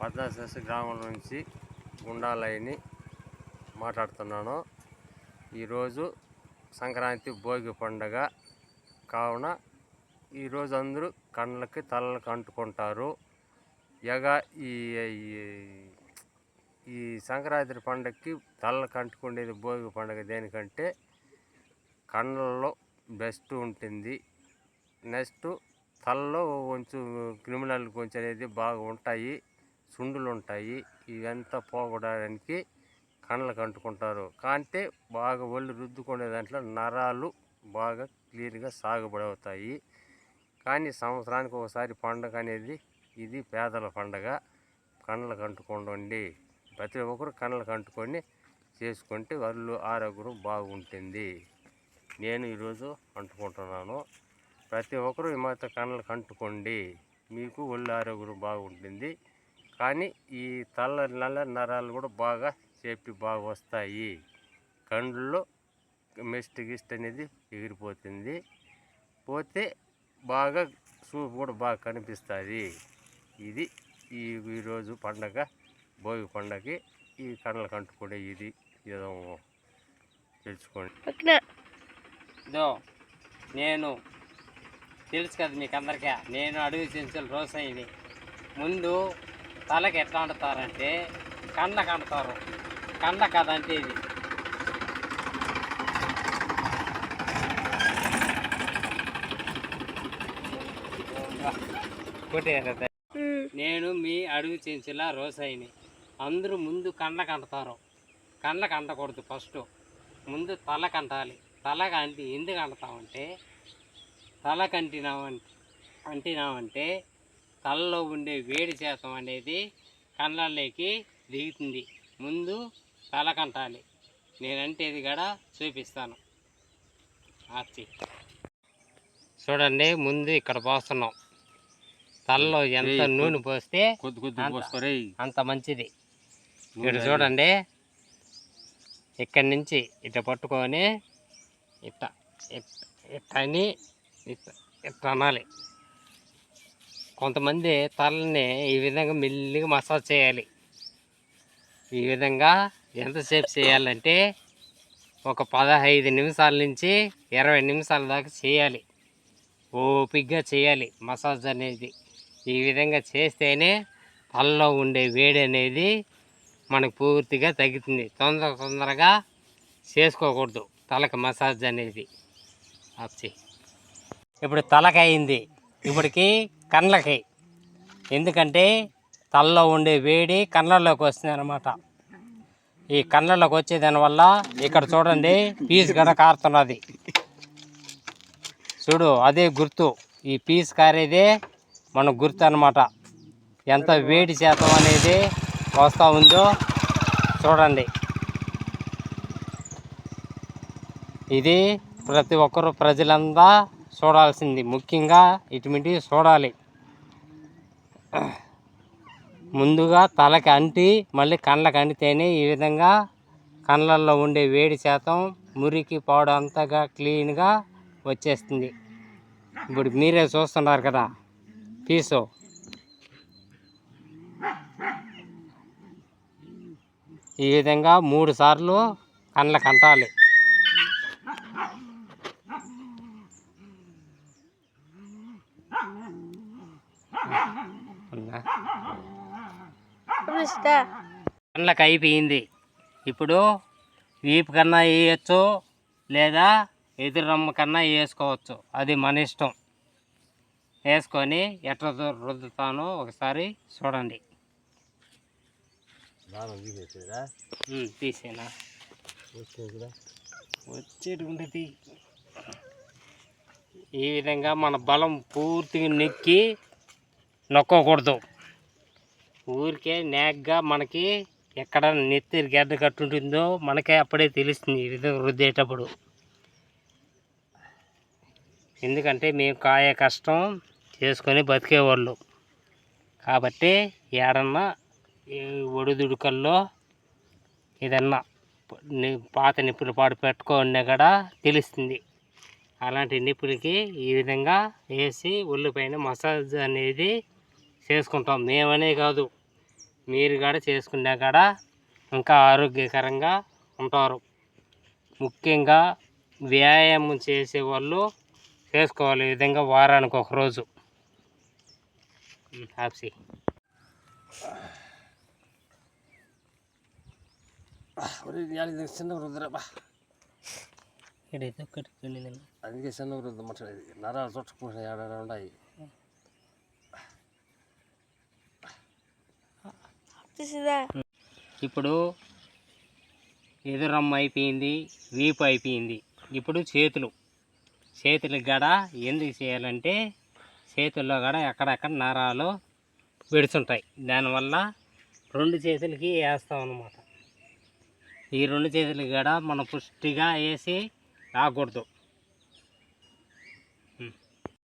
పద్నాశేష గ్రామం నుంచి గుండాలయ్యని మాట్లాడుతున్నాను. ఈరోజు సంక్రాంతి భోగి పండగ కావున ఈరోజు అందరూ కళ్ళకి తలలకు అంటుకుంటారు ఎగ ఈ ఈ- ఈ సంక్రాంతి పండగకి తలలకు అంటుకునేది భోగి పండగ దేనికంటే కళ్ళల్లో బెస్ట్ ఉంటుంది. నెక్స్ట్ తలలో కొంచెం క్రిమినల్ కొంచెం అనేది బాగా ఉంటాయి సుండులు ఉంటాయి. ఇవంతా పోగొట్టడానికి కళ్ళకు అంటుకుంటారు కాంటే బాగా ఒళ్ళు రుద్దుకునే దాంట్లో నరాలు బాగా క్లియర్గా సాగుబడి అవుతాయి కానీ సంవత్సరానికి ఒకసారి పండగ అనేది ఇది పేదల పండగ. కళ్ళకు అంటుకోండి ప్రతి ఒక్కరు కళ్ళకు అంటుకొని చేసుకుంటే వాళ్ళు ఆరోగ్యం బాగుంటుంది. నేను ఈరోజు అంటుకుంటున్నాను. ప్రతి ఒక్కరూ ఈ మాత్రం కళ్ళకు అంటుకోండి మీకు ఒళ్ళు ఆరోగ్యం బాగుంటుంది. కానీ ఈ తల్ల నల్ల నరాలు కూడా బాగా సేఫ్టీ బాగా వస్తాయి. కండ్లలో మెస్ట్ గిస్ట్ అనేది ఎగిరిపోతుంది. పోతే బాగా చూపు కూడా బాగా కనిపిస్తుంది. ఇది ఈ ఈరోజు పండగ భోగి పండగకి ఈ కళ్ళకు అంటుకునే ఇది. ఏదో తెలుసుకోండి. ఇదో నేను తెలుసు కదా మీకు అందరికీ నేను అడుగు చెంచులు రోసయ్యని. ముందు తలకి ఎట్లా అంటుతారంటే కళ్ళకి అంటుతారు కళ్ళ కథ అంటే ఇది. నేను మీ అడుగు చెంచుల రోసయ్యని. అందరూ ముందు కళ్ళకి అంటుతారు కళ్ళకి అంటకూడదు ఫస్ట్. ముందు తలకు అంటాలి తలకు అంటి ఎందుకు అంటుతామంటే తలకు అంటినామంటే అంటినామంటే తలలో ఉండే వేడి శాతం అనేది కళ్ళల్లోకి దిగుతుంది. ముందు తలకంటాలి నేనంటేది కూడా చూపిస్తాను. ఆర్చి చూడండి ముందు ఇక్కడ పోస్తున్నాం. తలలో ఎంత నూనె పోస్తే కొద్ది కొద్ది అంత- మంచిది. ఇక్కడ చూడండి. ఇక్కడి నుంచి ఇట్లా పట్టుకొని ఇట్ట ఇట్ట ఇట్ట అని ఇట్ట అనాలి. కొంతమంది తలని ఈ విధంగా మెల్లిగా మసాజ్ చేయాలి. ఈ విధంగా ఎంతసేపు చేయాలంటే ఒక పదహైదు నిమిషాల నుంచి ఇరవై నిమిషాల దాకా చేయాలి. ఓపిగ్గా చేయాలి మసాజ్ అనేది. ఈ విధంగా చేస్తేనే తలలో ఉండే వేడి అనేది మనకు పూర్తిగా తగ్గుతుంది. తొందర తొందరగా చేసుకోకూడదు తలకు మసాజ్ అనేది. ఆప్చి ఇప్పుడు తలకి అయింది. ఇప్పటికి కళ్ళకి ఎందుకంటే తలలో ఉండే వేడి కళ్ళల్లోకి వస్తుంది అనమాట ఈ కళ్ళలోకి వచ్చే దానివల్ల ఇక్కడ చూడండి పీస్ గడ కారుతున్నది. చూడు అదే గుర్తు. ఈ పీస్ కారేదే మన గుర్తు అనమాట ఎంత వేడి శాతం అనేది వస్తూ ఉందో చూడండి. ఇది ప్రతి ఒక్కరు ప్రజలంతా చూడాల్సింది. ముఖ్యంగా ఇటువంటివి చూడాలి. ముందుగా తలకి అంటి మళ్ళీ కళ్ళకి అంటితేనే ఈ విధంగా కళ్ళల్లో ఉండే వేడి శాతం మురికి పాడు అంతగా క్లీన్గా వచ్చేస్తుంది. ఇప్పుడు మీరే చూస్తున్నారు కదా పీసు. ఈ విధంగా మూడు సార్లు కళ్ళకి అంటాలి. కళ్ళకి అయిపోయింది. ఇప్పుడు వీపు కన్నా వేయచ్చు లేదా ఎదురు రమ్మ కన్నా వేసుకోవచ్చు. అది మన ఇష్టం. వేసుకొని ఎట్లా రుద్దుతానో ఒకసారి చూడండి. తీసేనా? ఈ విధంగా మన బలం పూర్తిగా నెక్కి నొక్కకూడదు. ఊరికే నేగ్గా మనకి ఎక్కడ నెత్తి గడ్డ కట్టుంటుందో మనకే అప్పుడే తెలుస్తుంది ఇది రుద్దేటప్పుడు. ఎందుకంటే మేము కాయ కష్టం చేసుకొని బతికేవాళ్ళు. కాబట్టి ఏడన్నా ఈ ఒడిదుడుకల్లో ఏదన్నా పాత నిప్పులు పాడు పెట్టుకున్నా కూడా తెలుస్తుంది. అలాంటి నిప్పులకి ఈ విధంగా వేసి ఒళ్ళు పైన మసాజ్ అనేది చేసుకుంటాం. మేమనే కాదు. మీరు కూడా చేసుకున్నా కాడ ఇంకా ఆరోగ్యకరంగా ఉంటారు. ముఖ్యంగా వ్యాయామం చేసే వాళ్ళు చేసుకోవాలి. ఈ విధంగా వారానికి ఒక రోజు. హ్యాపీ చిన్న వృద్ధురా ఇక్కడైతే అందుకే చిన్న వృద్ధ మాట్లాడేది నరాలు చుట్టుకుంటే ఏడాడ ఉన్నాయి. ఇప్పుడు ఎదురమ్మ అయిపోయింది వీపు అయిపోయింది. ఇప్పుడు చేతులు. చేతులకు గడ ఎందుకు చేయాలంటే చేతుల్లో గడ ఎక్కడెక్కడ నరాలు విడుచుంటాయి. దానివల్ల రెండు చేతులకి వేస్తాం అన్నమాట. ఈ రెండు చేతులకి గడ మనం పుష్టిగా వేసి రాకూడదు.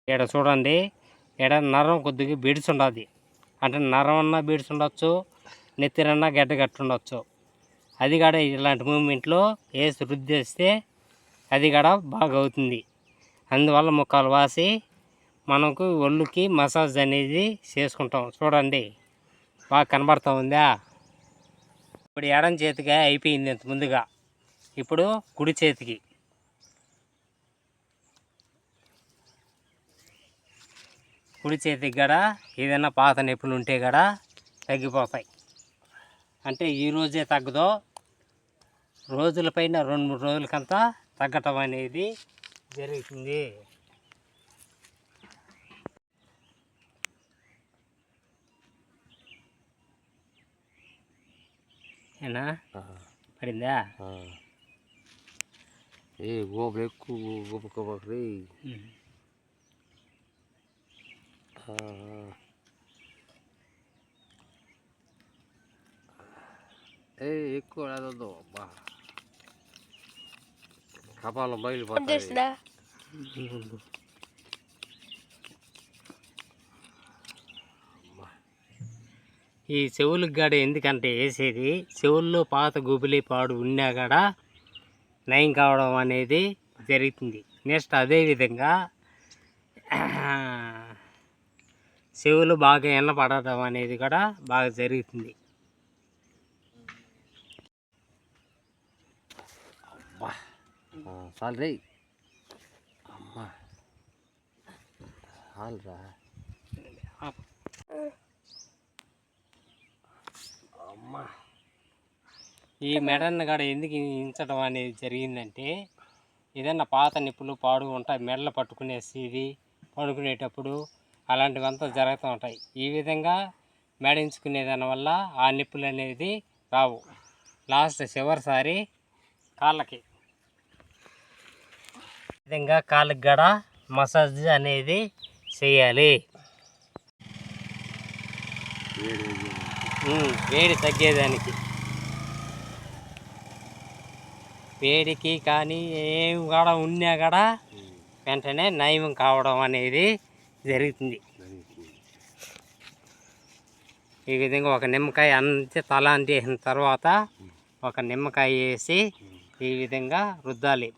ఇక్కడ చూడండి ఇక్కడ నరం కొద్దిగా బిడుచుండదు అంటే నరం అన్నా బిడుచుండొచ్చు నెత్తిరన్నా గడ్డ కట్టుండొచ్చు. అది కూడా ఇలాంటి మూమెంట్లో వేసి రుద్దేస్తే అది కూడా బాగా అవుతుంది. అందువల్ల ముక్కలు వాసి మనకు ఒళ్ళుకి మసాజ్ అనేది చేసుకుంటాం. చూడండి బాగా కనబడతా ఉందా? ఇప్పుడు ఎడం చేతిగా అయిపోయింది ఇంత ముందుగా. ఇప్పుడు కుడి చేతికి. కుడి చేతికి కూడా ఏదైనా పాత నొప్పులు ఉంటే కూడా తగ్గిపోతాయి. అంటే ఈ రోజే తగ్గదో రోజులపైన రెండు మూడు రోజులకంతా తగ్గటం అనేది జరుగుతుంది. ఏనా? పడిందా? ఏ గోపులు ఎక్కువ గొప్ప ఏ ఎక్కువ అదొద్దు అబ్బా కపాలం బయలుపోతుంది ఈ చెవులకు గడ ఎందుకంటే వేసేది? చెవుల్లో పాత గుబిలి పాడు ఉన్నా కూడా నయం కావడం అనేది జరుగుతుంది. నెక్స్ట్ అదేవిధంగా చెవులు బాగా ఎన్న పడటం అనేది కూడా బాగా జరుగుతుంది. చాలు రే అమ్మా చాలురా అమ్మా ఈ మెడన్న కాడ ఎందుకు ఇంచడం అనేది జరిగిందంటే ఏదన్నా పాత నిప్పులు పాడు ఉంటాయి మెడలు పట్టుకునేసి పడుకునేటప్పుడు అలాంటివంతా జరుగుతూ ఉంటాయి. ఈ విధంగా మెడించుకునే దానివల్ల ఆ నిప్పులు అనేది రావు. లాస్ట్ చివరిసారి కాళ్ళకి. విధంగా కాళ్ళకి గడ మసాజ్ అనేది చేయాలి. వేడి తగ్గేదానికి. వేడికి కానీ ఏం కూడా ఉన్నా కూడా వెంటనే నయం కావడం అనేది జరుగుతుంది. ఈ విధంగా ఒక నిమ్మకాయ అంతే తల అంటేసిన తర్వాత ఒక నిమ్మకాయ వేసి ఈ విధంగా రుద్దాలి.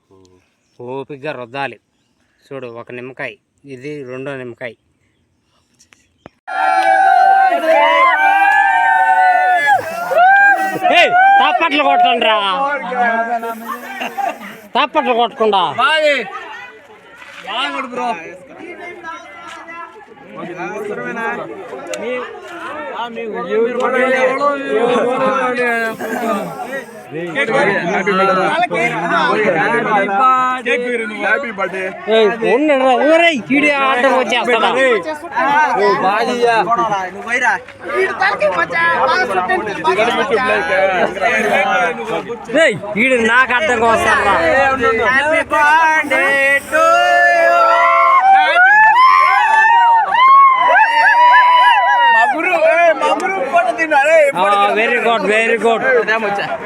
ఓపికగా రుద్దాలి చూడు ఒక నిమ్మకాయ ఇది రెండో నిమ్మకాయ తప్పట్లు కొట్టండి రా తప్పట్లు కొట్టకుండా హ్యాపీ బర్త్డే ఏయ్, ఉండండిరా, ఊరే ఈడే ఆటం వచ్చేస్తాడా ఏయ్, ఈడు నాకు అడ్డంగా వస్తారా మా గురు మా గురు photo తిన్నారే very good very good